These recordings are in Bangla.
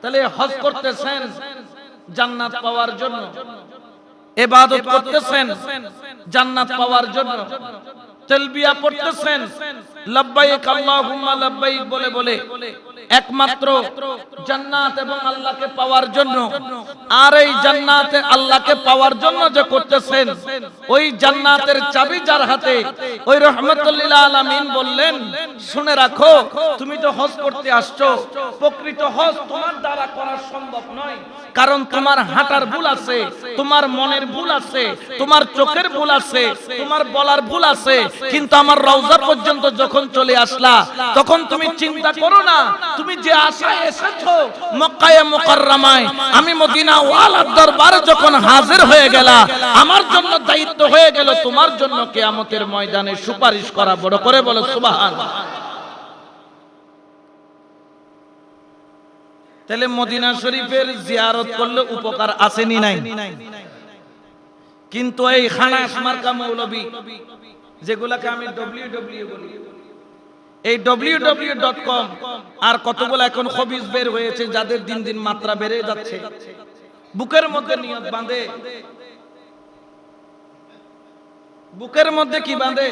তাহলে হজ করতেছেন, জান্নাত পাওয়ার জন্য। এবাদত করতেছেন, জান্নাত পাওয়ার জন্য। তেলবিয়া পড়তেছেন, লব্বাইক আল্লাহুম্মা লব্বাইক বলে বলে। একমাত্র জান্নাত এবং আল্লাহকে পাওয়ার জন্য। আর এই জান্নাতে আল্লাহকে পাওয়ার জন্য যে করতেছেন, ওই জান্নাতের চাবি যার হাতে, ওই রহমতুল্লিল আলামিন বললেন, শুনে রাখো, তুমি তো হজ করতে আসছো। প্রকৃত হজ তোমার দ্বারা করা সম্ভব নয়। কারণ তোমার হাঁটার ভুল আছে, তোমার মনের ভুল আছে, তোমার চোখের ভুল আছে, তোমার বলার ভুল আছে। কিন্তু আমার রওজা পর্যন্ত যখন চলে আসলা, তখন তুমি চিন্তা করো না তুমি যে আশায় এসেছ মক্কায়ে মুকাররমায়, আমি মদিনা ওয়ালার দরবারে যখন হাজির হয়ে গেলা, আমার জন্য দায়িত্ব হয়ে গেল তোমার জন্য কিয়ামতের ময়দানে সুপারিশ করা। বড় করে বলো সুবহানাল্লাহ তাহলে মদিনা শরীফের জিয়ারত করলে উপকার আসেনি নাই। কিন্তু এই খানাস মার্কা মৌলবী যেগুলাকে আমি ডব্লিউ ডব্লিউ বলি। এই ডব্লিউ ডব্লিউ ডট কম আর কতগুলো এখন খবিজ বের হয়েছে, যাদের দিন দিন মাত্রা বেড়ে যাচ্ছে। বুকের মধ্যে নিয়ত বাঁধে। বুকের মধ্যে কি বাঁধে?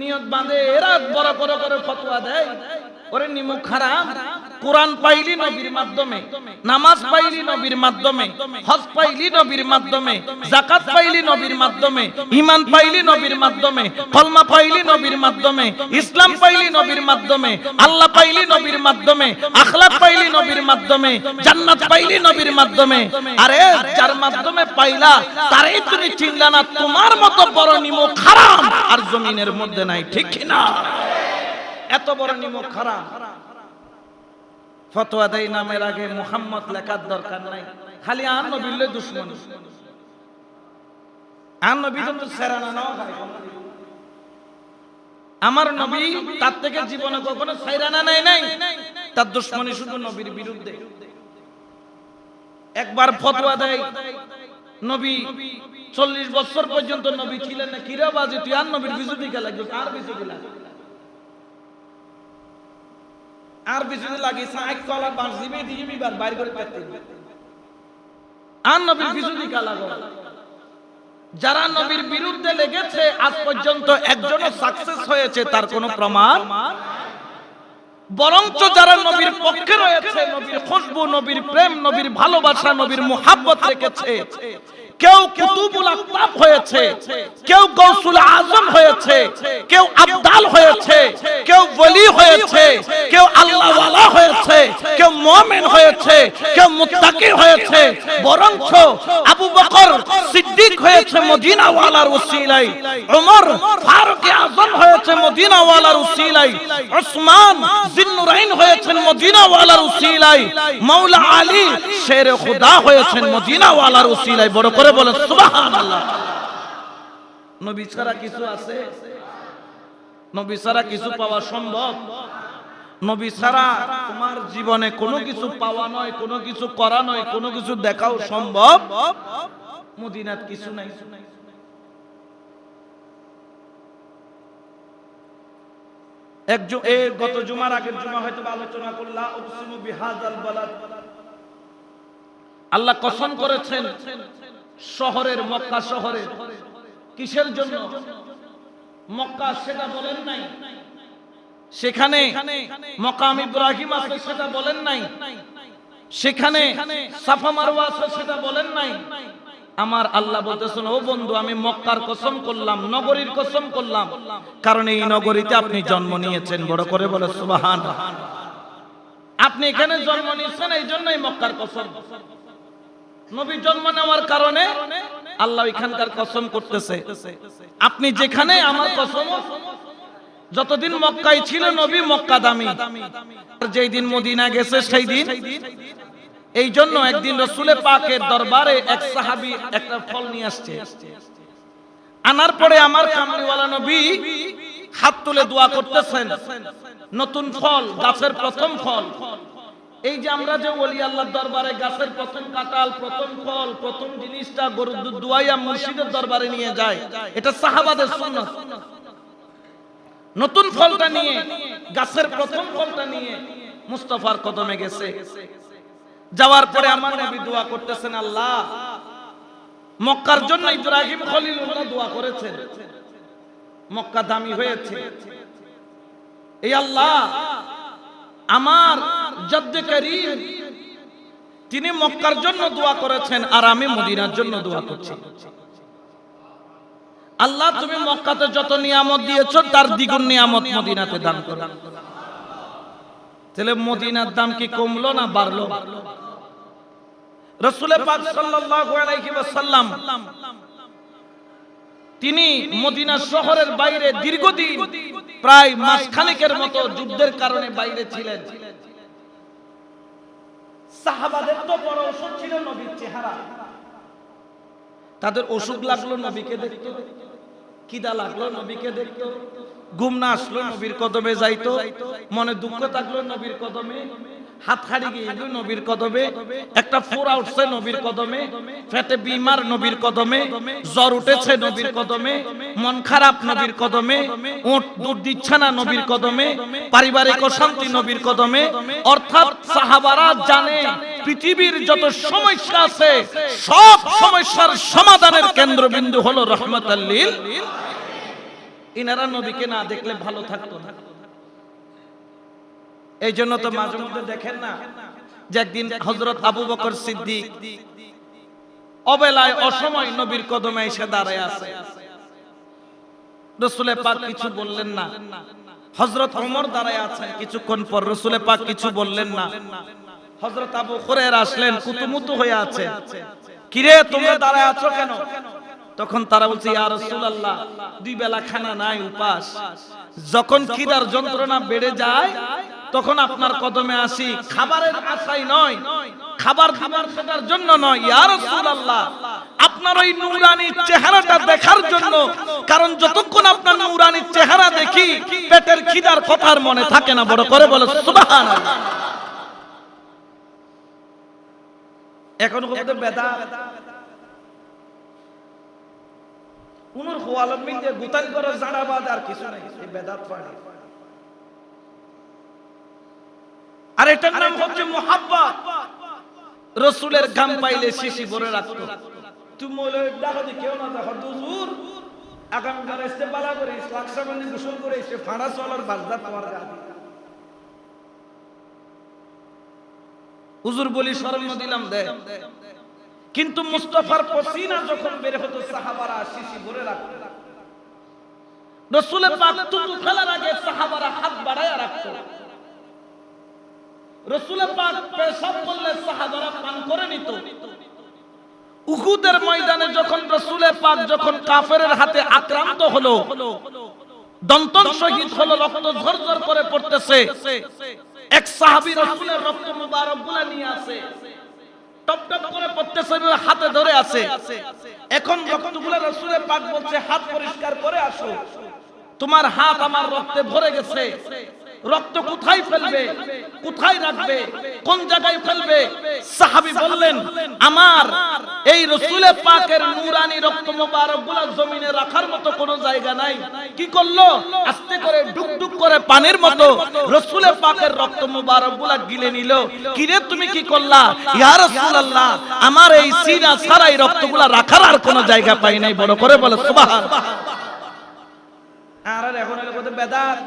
নিয়ত বাঁধে। এরা বড় বড় করে ফতোয়া দেয়। ওরে নিমুখ হারাম। কোরআন পাইলি নবীর মাধ্যমে নামাজ পাইলি নবীর মাধ্যমে হজ পাইলি নবীর মাধ্যমে জাকাত পাইলি নবীর মাধ্যমে ঈমান পাইলি নবীর মাধ্যমে কলমা পাইলি নবীর মাধ্যমে ইসলাম পাইলি নবীর মাধ্যমে আল্লাহ পাইলি নবীর মাধ্যমে আখলাক পাইলি নবীর মাধ্যমে জান্নাত পাইলি নবীর মাধ্যমে আরে যার মাধ্যমে পাইলা তারই তুমি চিনলা না তোমার মতো বড় নিমুখ হারাম আর জমিনের মধ্যে নাই ঠিক কি না এত বড় নিমক খারাপ ফতোয়া দেয় নামের আগে মুহাম্মদ লেখার দরকার নাই। খালি আর নবীলে দুশ্মন। আর নবী তো নাও খায় আমার নবী তার থেকে জীবনে কখনো সাইরানা নাই নাই। তার দুশ্মনী শুধু নবীর বিরুদ্ধে। একবার ফতোয়া দেয়, নবী চল্লিশ বছর পর্যন্ত নবী ছিলেন না, কিরা বাজে, তুই আর নবীর বিজুতি খেলা আর বিজুতি লাগে আর বিজুতি লাগে সাইক কলা বাঁশ দিবে, দিয়ে বিবার বাইর করে পেতে আর নবীর বিজুতি খেলা যারা নবীর বিরুদ্ধে লেগেছে, আজ পর্যন্ত একজনও সাকসেস হয়েছে, তার কোনো প্রমাণ বরঞ্চ যারা নবীর পক্ষে রয়েছে, নবীর খুশবু, নবীর প্রেম, নবীর ভালোবাসা, নবীর মোহাব্বত রেখেছে কেউ কুতুবুল আকতাব হয়েছে, কেউ গৌসুল আজম হয়েছে, কেউ আবদাল হয়েছে, কেউ ওলি হয়েছে, কেউ আল্লাহওয়ালা হয়েছে, কেউ মুমিন হয়েছে, কেউ মুত্তাকি হয়েছে, বরঞ্চ আবু বকর সিদ্দিক হয়েছে মদিনাওয়ালার উসিলায় ওমর ফারুক আজম হয়েছে মদিনাওয়ালার উসিলায় ওসমান জিন্নুরাইন হয়েছেন মদিনাওয়ালার উসিলায় মাওলা আলী শেরে খুদা হয়েছেন মদিনাওয়ালার উসিলায় বড় করে বলেন, সুবহানাল্লাহ। নবী ছাড়া কিছু আছে? নবী ছাড়া কিছু পাওয়া সম্ভব? নবী ছাড়া তোমার জীবনে কোনো কিছু পাওয়া নয়, কোনো কিছু করা নয়, কোনো কিছু দেখাও সম্ভব? মদিনাত কিছু নাই। একজন এ গত জুমার আগের জুমা হয়তো আলোচনা করলাম উকসিমু বিহাযাল বালাদ। আল্লাহ কসম করেছেন শহরের মক্কা শহরের কিসের জন্য? মক্কা সেটা বলেন নাই। সেখানে মকাম ইব্রাহিম আছে সেটা বলেন নাই। সেখানে সাফা মারওয়া আছে সেটা বলেন নাই। আমার আল্লাহ বলতেছেন, ও বন্ধু, আমি মক্কার কসম করলাম, নগরীর কসম করলাম। কারণ এই নগরীতে আপনি জন্ম নিয়েছেন। বড় করে বলে, সুবাহান আপনি এখানে জন্ম নিয়েছেন এই জন্যই মক্কার কসম। নবী জন্ম নেওয়ার কারণে আল্লাহ এখানকার কসম করতেছে। আপনি যেখানে আমার কসম, যতদিন মক্কায় ছিল নবী মক্কা দামি। যেই দিন মদিনা গেছে, সেই দিন। এই জন্য একদিন রসুলে পাকের দরবারে এক সাহাবি একটা ফল নিয়ে আসছে। আনার পরে আমার কামলিওয়ালা নবী হাত তুলে দোয়া করতেছেন, নতুন ফল, গাছের প্রথম ফল। এই যে আমরা যে ওলি আল্লাহর দরবারে গাছের প্রথম কাটাল প্রথম ফল, প্রথম জিনিসটা গরুর দুধ দুয়াইয়া মুর্শিদের দরবারে নিয়ে যায়, এটা সাহাবাদের সুন্নাত নতুন ফলটা নিয়ে, গাছের প্রথম ফলটা নিয়ে মুস্তফার কদমে গেছে। যাওয়ার পরে আমার নবী দোয়া করতেছেন, আল্লাহ, মক্কার জন্য ইব্রাহিম খলিলুল্লাহ দোয়া করেছেন। মক্কা দামি হয়েছে। এই আল্লাহ, আমার জদ্দে করিম, তিনি মক্কার জন্য দোয়া করেছেন আর আমি মদিনার জন্য দোয়া করছি। আল্লাহ, তুমি মক্কাতে যত নিয়ামত দিয়েছ, তার দ্বিগুণ নিয়ামত মদিনাতে দান করো। তাহলে মদিনার দাম কি কমলো না বাড়লো? রসুলে তিনি মদিনা শহরের বাইরে দীর্ঘদিন, প্রায় মাসখানেকের মতো যুদ্ধের কারণে বাইরে ছিলেন। সাহাবাদের তো বড় অসুখ ছিল নবীর চেহারা। তাদের অসুখ লাগল নবীকে দেখতো। কিদা লাগল নবীকে দেখতো। ঘুম না আসলো নবীর কদমে যাইতো। মনে দুঃখ থাকল নবীর কদমে। হাত হারিয়ে গিয়ে নবীর কদমে, একটা ফোড়া উঠছে নবীর কদমে, ফেটে বিমার নবীর কদমে, জ্বর উঠেছে নবীর কদমে, মন খারাপ নবীর কদমে ওট দুধ দিচ্ছে না নবীর কদমে, পারিবারিক অশান্তি নবীর কদমে, অর্থাৎ সাহাবারা জানে পৃথিবীর যত সমস্যা আছে, সব সমস্যার সমাধানের কেন্দ্রবিন্দু হলো রহমতাল্লিল ইনারা নবীকে না দেখলে ভালো থাকতো না। এই জন্য তো মাঝে মধ্যে দেখেন না যে একদিন হজরত আবু বকর সিদ্দিক অবেলায় অসময় নবীর কদমে এসে দাঁড়ায় আছে। রসুলে পাক কিছু বললেন না। হজরত ওমর দাঁড়ায় আছেন কিছুক্ষণ পর রসুলে পাক কিছু বললেন না। হজরত আবু খুরের আসলেন কুতুমুতু হয়ে আছে। কিরে তোমরা দাঁড়ায় আছো কেন? তখন তারা বলছে ইয়া রাসূলুল্লাহ দুই বেলা খানা নাই উপাস। যখন খিদার যন্ত্রণা বেড়ে যায় তখন আপনার কদমে আসি। খাবারের আশাই নয়। খাবার খাবার সেটার জন্য নয়। ইয়া রাসূলুল্লাহ, আপনার ওই নূরানি চেহারাটা দেখার জন্য। কারণ যতক্ষণ আপনার নূরানি চেহারা দেখি, পেটের খিদার কথার মনে থাকে না। বড় করে বলে, সুবহানাল্লাহ। এখন কত বেদা। উনুর খোয়ালম মিলতে গুতান করে জাড়াবাদ আর কিছু নাই। বেদাত পাড়ে আর এটার নাম হচ্ছে মোহাব্বত। রসুলের গাম পাইলে শিশি ভরে রাখতো। তুমি দেখো কেউ না দেখো দুজুর করে লাকসা বানি গোসল করে এসে ফাঁড়া চলার বাজদা হুজুর বলি, স্মরণ দিলাম দে। কিন্তু মুস্তফার পসিনা যখন বের হতো, সাহাবারা শিশি ভরে রাখতো। রসুলের পাক তুতু ফেলার আগে সাহাবারা হাত বাড়ায় রসুলের পাক ময়দানে যখন রসুলের পাক যখন কাফেরের হাতে আক্রান্ত হলো, দন্তন শহীদ হলো, রক্ত ঝরঝর করে পড়তেছে। এক সাহাবী রসুলের রক্ত মুবারকগুলা নিয়ে টপ টপ করে পড়তেছে হাতে ধরে আছে। এখন রক্তগুলো রসুলের পাক বলছে, হাত পরিষ্কার করে আসো। তোমার হাত আমার রক্তে ভরে গেছে। রক্ত কোথায় ফেলবে? কোথায় রাখবে? কোন জায়গায় ফেলবে? সাহাবী বললেন, আমার এই রসুলের পাকের নুরানি রক্ত মোবারকগুলা জমিনে রাখার মতো কোনো জায়গা নাই। কি করল? আস্তে করে ডুক ডুক করে পানির মতো রসুলের পাকের রক্ত মোবারকগুলা গিলে নিল কিরে তুমি কি করলা? ইয়া রাসূলুল্লাহ, আমার এই সিনা সারাই রক্তগুলা রাখার আর কোনো জায়গা পাই নাই। বড় করে বলে, সুবহান আর, এখন এর কথা বেদাত।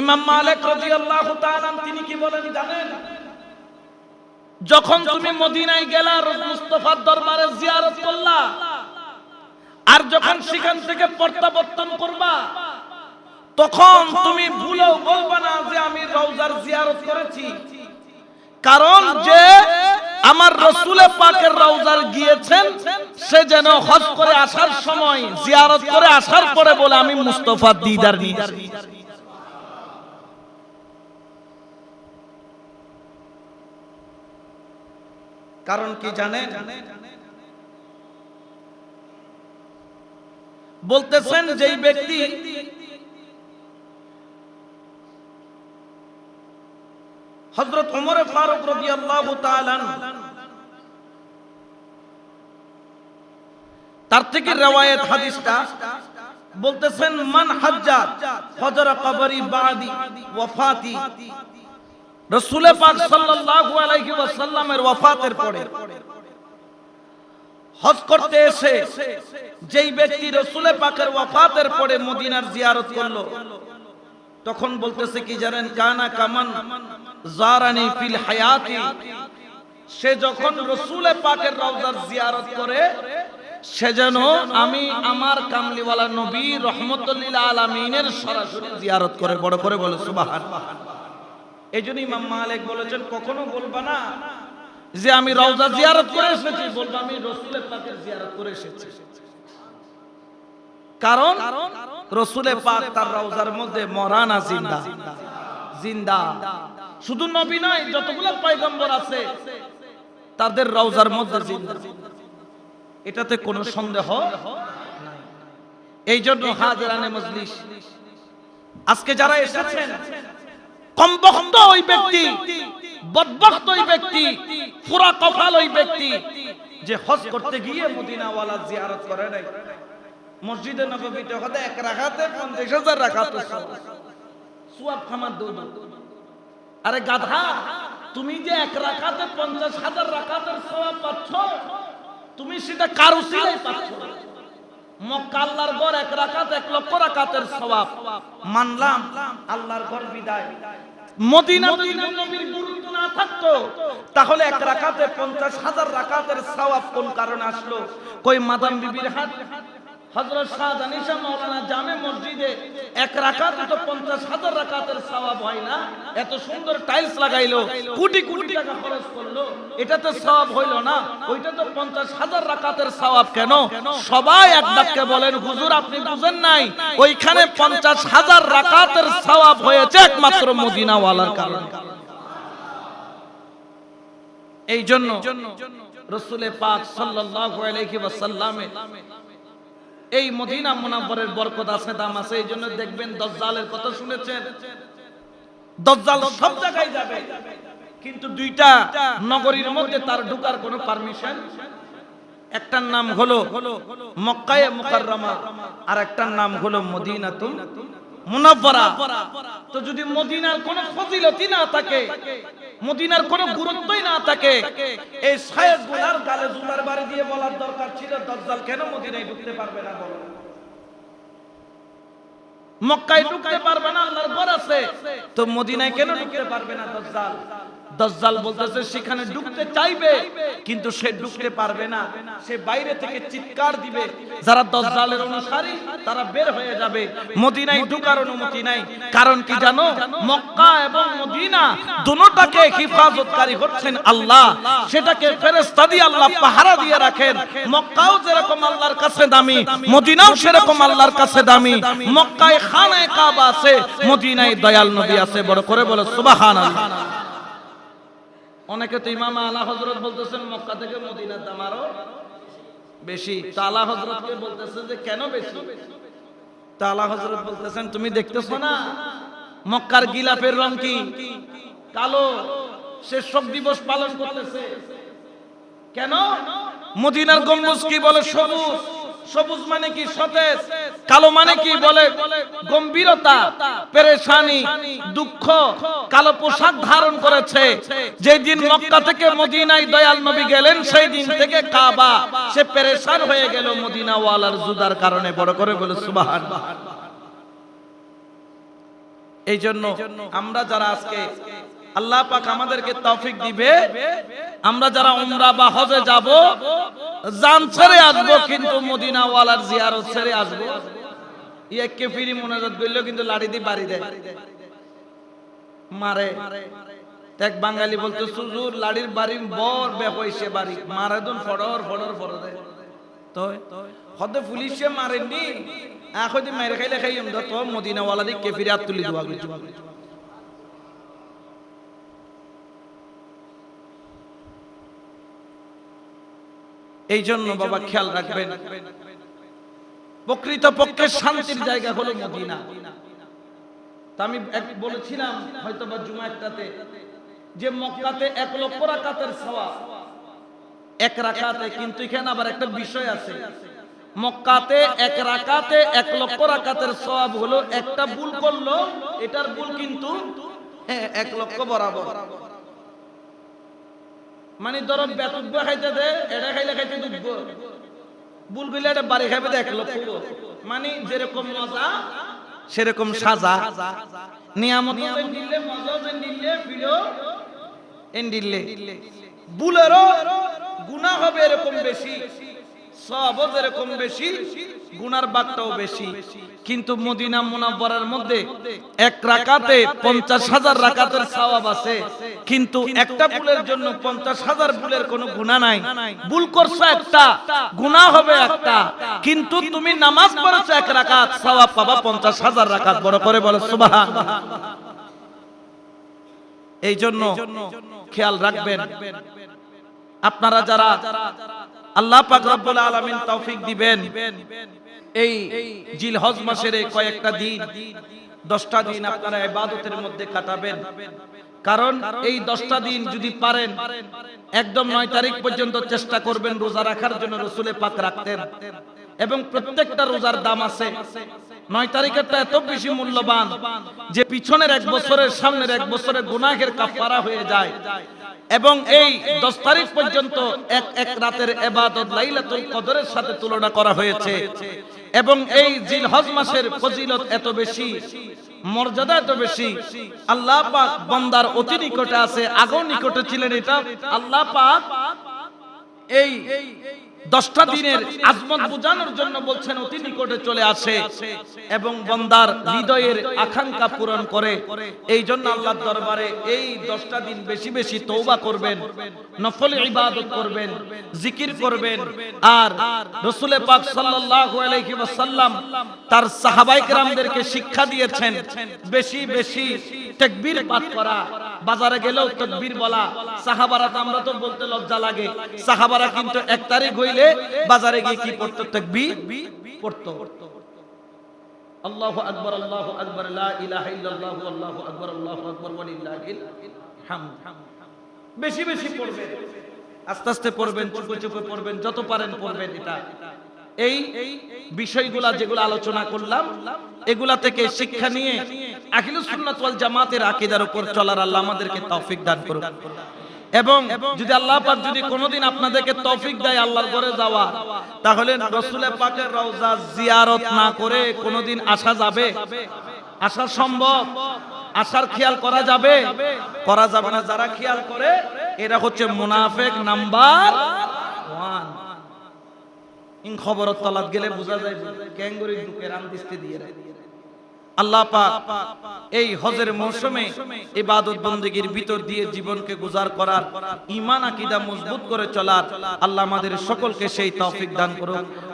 ইমাম মালিক রাদিয়াল্লাহু তাআলা তিনি কি বলেন জানেন? যখন তুমি মদিনায় গেলা মুস্তাফার দরবারে জিয়ারত করলা, আর যখন সেখান থেকে প্রত্যাবর্তন করবা, তখন তুমি ভুলেও বলবা না যে আমি রওজার জিয়ারত করেছি। কারণ যে আমার রসুলে পাকের রওজার গিয়েছেন, সে যেন হজ করে আসার সময়, জিয়ারত করে আসার পরে বলে, আমি মুস্তফা দিদার নিয়েছি কারণ কি জানেন? বলতেছেন যেই ব্যক্তি হজরত উমরে ফারুক রবি আল্লাহ তার থেকে রেওয়ায়ত হাদিসটা বলতেছেন মান হাজ্জা হজরা কবরি বাদি ওয়াফাতি। পাক সাল্লাল্লাহু আলাইহি ওয়াসাল্লামের ওয়াফাতের পরে হজ করতে এসে যেই ব্যক্তি রসুল পাকের ওয়াফাতের পরে মদিনার জিয়ারত করল, তখন বলতেছে কি জানেন, কানা কামান জারানি ফিল হায়াতি। সে যখন রসুল পাকের রওজার জিয়ারত করে, সে যেন আমি আমার কামলিওয়ালা নবী রহমতুল্লিল আলমিনের সরাসরি জিয়ারত করে, বড় করে বলে, সুবাহান। এই জন্য ইমাম মালিক বলেছেন কখনো বলবা না যে আমি রওজা জিয়ারত করে এসেছি বলব আমি রসুলের পাকের জিয়ারত করে এসেছি। কারণ রসুলের পাক তার রওজার মধ্যে মরানা জিন্দা। জিন্দা। শুধু নবী নয় যতগুলো পয়গম্বর আছে তাদের রওজার মধ্যে জিন্দা। এটাতে কোনো সন্দেহ এই জন্য হাজরানে মজলিস। আজকে যারা এসেছেন কমবক্ত ওই ব্যক্তি বদবক্ত ওই ব্যক্তি পুরা কপাল ওই ব্যক্তি, যে হজ করতে গিয়ে মদিনাওয়ালা জিয়ারত করে নাই। মসজিদে নববীতে হতে এক রাখাতে পঞ্চাশ হাজার রাখাতে সুয়াব খামার দৌদ আরে গাধা, তুমি যে এক রাখাতে পঞ্চাশ হাজার রাখাতের সওয়াব পাচ্ছ, তুমি সেটা কারও সিলাই পাচ্ছ? মক্কা আল্লাহর ঘর এক রাকাত, এক লক্ষ রাকাতের সওয়াব। মানলাম আল্লাহর ঘর বিদায়। মদিনা নবীর থাকতো, তাহলে এক রাকাতে পঞ্চাশ হাজার রাকাতের সওয়াব কোন কারণে আসলো? কই মাদাম বিবির হাত? আপনি বুঝেন নাই, ওইখানে পঞ্চাশ হাজার সওয়াব হয়েছে একমাত্র মদিনাওয়ালার কারণে। এই জন্য রসুলে পাক সাল্লাল্লাহু এই মদিনা মুনাফরের বরকত আছে, দাম আছে, এই জন্য দেখবেন দজ্জালের কথা শুনেছেন। দজ্জাল সব জায়গায় যাবে, কিন্তু দুইটা নগরীর মধ্যে তার ঢুকার কোনো পারমিশন একটার নাম হলো মক্কায়ে মুকাররমা আর একটার নাম হলো মদিনাতুল মুনাফফারা তো যদি মদিনার কোন ফজিলতি না থাকে, মদিনার কোন গুরুত্বই না থাকে, এই শায়েখগুলার গালে জুতার বাড়ি দিয়ে বলার দরকার ছিল, দজ্জাল কেন মদিনায় ঢুকতে পারবে না বলো? মক্কায় ঢুকতে পারবে না, আল্লাহর ঘর আছে। তো মদিনায় কেন ঢুকতে পারবে না দজ্জাল? দজ্জাল বলতেছে, সেখানে ঢুকতে চাইবে, কিন্তু সে ঢুকতে পারবে না। সে বাইরে থেকে চিৎকার দিবে। যারা দজ্জালের অনুসারী, তারা বের হয়ে যাবে। মদিনায় ঢুকার অনুমতি নাই। কারণ কি জানো? মক্কা এবং মদিনা দুটোটাকে হিফাজতকারী হচ্ছেন আল্লাহ। সেটাকে ফেরেশতা দিয়ে আল্লাহ পাহারা দিয়ে রাখেন। মক্কাও যেরকম আল্লাহর কাছে দামি, মদিনাও সেরকম আল্লাহর কাছে দামি। মক্কায় খানায় কাবা আছে, মদিনায় দয়াল নবী আছে। বড় করে বলে, সুবহানাল্লাহ। অনেকে তো ইমাম আলা হজরত বলতেছেন, মক্কা থেকে মদিনার দাম আরও বেশি। তো আলা হজরতকে বলতেছে যে, কেন বেশি? তো আলা হজরত বলতেছেন, তুমি দেখতেছো না, মক্কার গিলাপের রং কি? কালো। সে শোক দিবস পালন করতেছে। কেন? মদিনার গম্বুজ কি বলে? সবুজ। সবুজ মানে কি? সতেজ। কালো মানে কি বলে? গম্ভীরতা পেরেশানি দুঃখ কালো পোশাক ধারণ করেছে। যেই দিন মক্কা থেকে মদিনায় দয়াল নবী গেলেন সেই দিন থেকে কাবা। সে পেরেশান হয়ে গেল মদিনা ওয়ালার জুদার কারণে। বড় করে বলে সুবাহান। এই জন্য আমরা যারা আজকে আল্লাহ পাক আমাদেরকে তৌফিক দিবে। আমরা যারা উমরা বা হজে যাব জান ছেড়ে আসব, কিন্তু মদিনা ওয়ালার জিয়ারত ছেড়ে আসব। ইয়েকে ফিরি মোনাজাত করল, কিন্তু লাড়ি দিয়ে বাড়ি দেয়। মারে। এক বাঙালি বলতো সুজুর লাড়ির বাড়ি বর বেপয়সে বাড়ি। মারে দুন, ফড়র ফড়র ফড়র দেয়। তো হদে পুলিশে মারেননি। এখন মেরে খাইলে খাই তো মদিনা ওয়ালা দিয়ে কেফিরে হাত তুলি দেওয়া এই জন্য বাবা খেয়াল রাখবেন প্রকৃত পক্ষে শান্তির জায়গা হলো মদিনা। তা আমি বলেছিলাম হয়তো বা জুমা একটাতে যে মক্কাতে এক লক্ষ রাকাতের সওয়াব। এক রাকাতে কিন্তু এখানে আবার একটা বিষয় আছে। মক্কাতে এক রাকাতে এক লক্ষ রাকাতের সওয়াব হলো একটা ভুল করল এটার ভুল কিন্তু হ্যাঁ, এক লক্ষ বরাবর। মানে ধরো বেতুব্য খাইতে দে এটা খাইলে খাইতে দুব্য। ভুল করলে এটা বাড়ি খাইবে দেখল লক্ষ মানে যেরকম মজা সেরকম সাজা। নিয়ামত নিলে মজা নিলে ভিডিও এন্ডিলে বুলেরও গুনাহ হবে এরকম বেশি। সবও এরকম বেশি, গুনার বাগটাও বেশি। কিন্তু মদিনা মুনাব্বরার মধ্যে এক রাকাতে পঞ্চাশ হাজার রাকাতের সওয়াব আছে। কিন্তু একটা বুলের জন্য পঞ্চাশ হাজার বুলের কোনো গুনাহ নাই। ভুল করছ একটা, গুনাহ হবে একটা। কিন্তু তুমি নামাজ পড়েছো এক রাকাত, সওয়াব পাবা পঞ্চাশ হাজার রাকাত। বড় করে বলো, সুবহান। এই জন্য খেয়াল রাখবেন। আপনারা যারা আল্লাহ পাক রব্বুল আলামিন তৌফিক দিবেন। এই জিল হজ মাসের এই কয়েকটা দিন, দশটা দিন আপনারা ইবাদতের মধ্যে কাটাবেন। কারণ এই দশটা দিন যদি পারেন, একদম নয় তারিখ পর্যন্ত চেষ্টা করবেন রোজা রাখার জন্য রসুলে পাক রাখতেন। এবং প্রত্যেকটা রোজার দাম আছে। নয় তারিখেরটা এত বেশি মূল্যবান যে পিছনের এক বছরের সামনের এক বছরের গুনাহের কাফারা হয়ে যায়। এবং এই দশ তারিখ পর্যন্ত এক এক রাতের এবাদত লাইলাতুল কদরের সাথে তুলনা করা হয়েছে। এবং এই জিল হজ মাসের ফজিলত এত বেশি, মর্যাদা এত বেশি। আল্লাহ পাক বন্দার অতি নিকটে আছে, আগেও নিকটে ছিলেন এটা। আল্লাহ পাক এই দশটা দিনের আজমত বোঝানোর জন্য বলছেন, অতি নিকটে চলে আসে এবং বন্দার হৃদয়ের আকাঙ্ক্ষা পূরণ করে। এই জন্য আল্লাহর দরবারে এই দশটা দিন বেশি বেশি তৌবা করবেন, নফল ইবাদত করবেন, জিকির করবেন। আর রসুলে পাক সাল্লাল্লাহু আলাইহি ওয়াসাল্লাম তার সাহাবাই কেরামদেরকে শিক্ষা দিয়েছেন, বেশি বেশি তাকবীর পাঠ করা বাজারে গেলেও তাকবীর বলা, সাহাবারা আমরা তো বলতে লজ্জা লাগে। সাহাবারা কিন্তু এক তারিখ হইলে বাজারে গিয়ে কি পড়তো? তাকবীর পড়তো। আস্তে আস্তে পড়বেন, চুপে চুপে পড়বেন, যত পারেন পড়বেন এটা। এই বিষয়গুলা যেগুলো আলোচনা করলাম, এগুলা থেকে শিক্ষা নিয়ে আখিলুস সুন্নাত ওয়াল জামাতের আকীদার উপর চলার আল্লাহ আমাদেরকে তৌফিক দান করুন এবং যদি আল্লাহ পাক যদি কোনোদিন আপনাদেরকে তৌফিক দেয় আল্লাহর ঘরে যাওয়া, তাহলে রসুলে পাকের রওজা জিয়ারত না করে কোনোদিন আসা যাবে? আসা সম্ভব? আসার খেয়াল করা যাবে? করা যাবে না। যারা খেয়াল করে, এরা হচ্ছে মুনাফেক নাম্বার ওয়ান। ইন খবর তলাত গেলে বোঝা যায় ক্যাঙ্গুরি ঢুকে রাম দিস্তে দিয়ে আল্লাহ পাক এই হজের মৌসুমে ইবাদত বন্দেগীর ভিতর দিয়ে জীবনকে গুজার করার ইমান আকীদা মজবুত করে চলার আল্লাহ আমাদের সকলকে সেই তৌফিক দান করুন